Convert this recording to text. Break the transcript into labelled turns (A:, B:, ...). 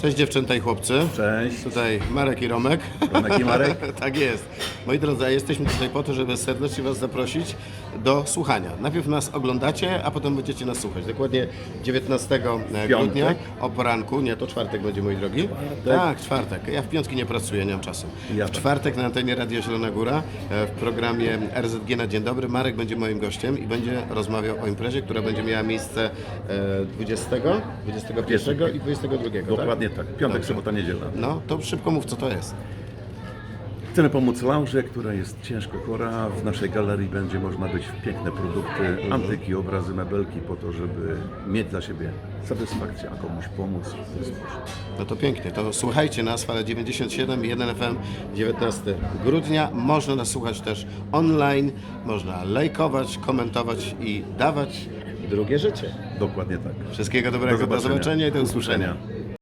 A: Cześć dziewczęta i chłopcy.
B: Cześć.
A: Tutaj Marek i Romek.
B: Romek i Marek.
A: tak jest. Moi drodzy, a jesteśmy tutaj po to, żeby serdecznie Was zaprosić do słuchania. Najpierw nas oglądacie, a potem będziecie nas słuchać. Dokładnie 19 grudnia o poranku. Nie, to czwartek będzie, moi drogi. Tak, czwartek. Ja w piątki nie pracuję, nie mam czasu.
B: Ja
A: w
B: tak.
A: czwartek na antenie Radia Zielona Góra e, w programie RZG na Dzień Dobry. Marek będzie moim gościem i będzie rozmawiał o imprezie, która będzie miała miejsce e, 20, 21 i 22. Tak?
B: Dokładnie tak. Piątek,
A: Dobrze.
B: sobota, niedziela.
A: No, to szybko mów, co to jest.
B: Chcemy pomóc Laurze, która jest ciężko chora. W naszej galerii będzie można być w piękne produkty, antyki, obrazy, mebelki po to, żeby mieć dla siebie satysfakcję, a komuś pomóc w ten sposób.
A: No to pięknie. To słuchajcie nas, fale 97 i 1 FM 19 grudnia. Można nas słuchać też online, można lajkować, komentować i dawać drugie życie.
B: Dokładnie tak.
A: Wszystkiego dobrego, do zobaczenia, i do usłyszenia.